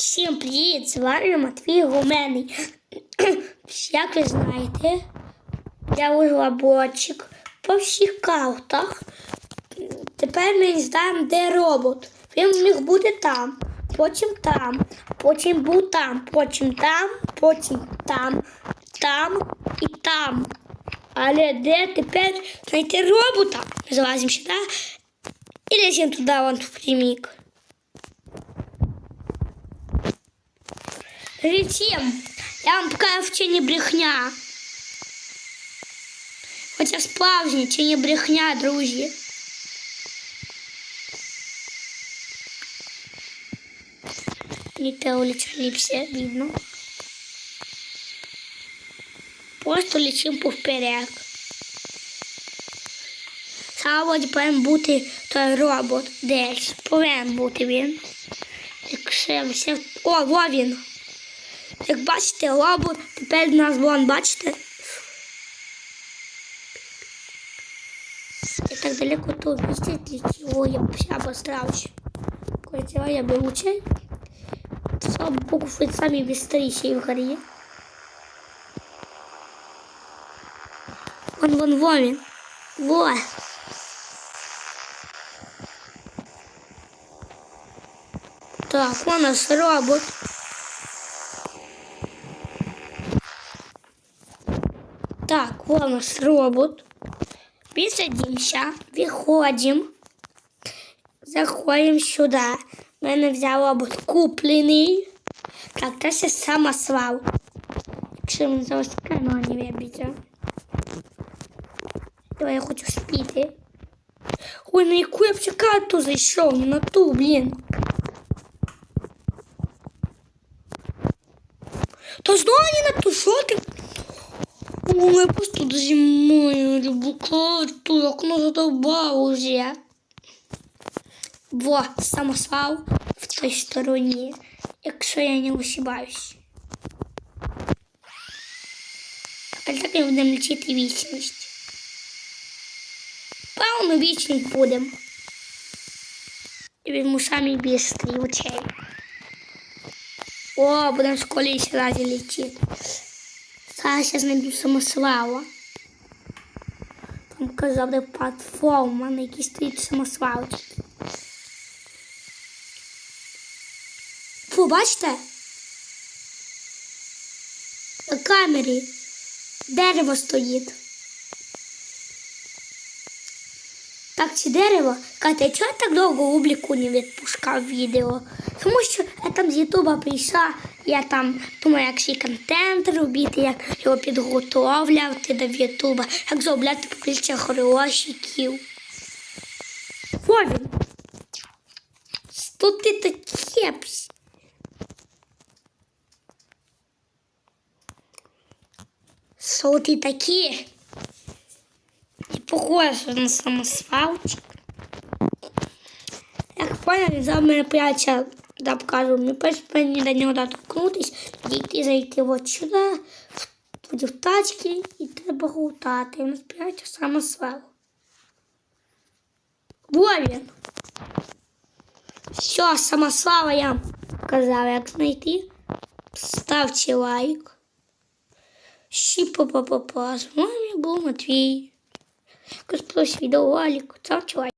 Всім привіт! З вами Матвій Гуменний. Як ви знаєте, я розробочик по всіх картах. Тепер ми знаємо, де робот. Він міг бути там, потім там, потім був там, потім там, потім там, там і там. Але де тепер знайти робота? Ми залазимо сюди і ліземо туди, вон впрямик. Затем я вам покажу, що не брехня. Хоча справжнє, чи не брехня, друзі. Не все, видно. Просто летим повперек. Сьогодні повинен бути той робот десь. Повинен бути він. Якщо все... О, во він. Як бачите, робот тепер у нас вон, бачите? Я так далеко тут для чего я вообще обострался. Кое-чего я беру чай. Слава богу, вы сами быстрее в горе. Вон, вон, вон. Во. Так, вон наш робот. Так, вот наш робот. Мы садимся, выходим, заходим сюда. У мене взяв робот куплений. Так, це ще самосвал. Якщо він зараз не вибіться. Давай я хочу спіти. Ой, на яку я б карту зайшов, на ту, блін. То знову не на ту, що ти? Я просто зимою люблю карту, як вона задовбав уже. Во, самосвал в той стороні, якщо я не ошибаюсь. А так ми будемо лічити вічність. Певно, вічність будемо. І він самі бістрі очей. О, будемо в школі ще раз лічити. Зараз я знайду самосвала. Там казав, де платформа, на якій стоїть самосвалчик. Фу, бачите? На камері дерево стоїть. Так, це дерево. Катя, чого я так довго обліку не відпускав відео? Тому що я там з Ютуба прийшла, я там думаю, як ще контент робити, як його підготовляти до Ютуба, як заробляти більше грошиків. Во він. Що ти таке? Що ти такі? Похоже на самосвалчик. Як понял, він взяв мене пряча, да покажу, мені перш мені до нього доткнутись, дійти зайти от сюди, тоді в тачки, і треба гутати. Він спряча самосвал. Во. Все, самосвала я вам як знайти. Ставте лайк. Щіпа-па-па-па. З вами був Матвій. Хто сподобався відеоролик, ставте лайк.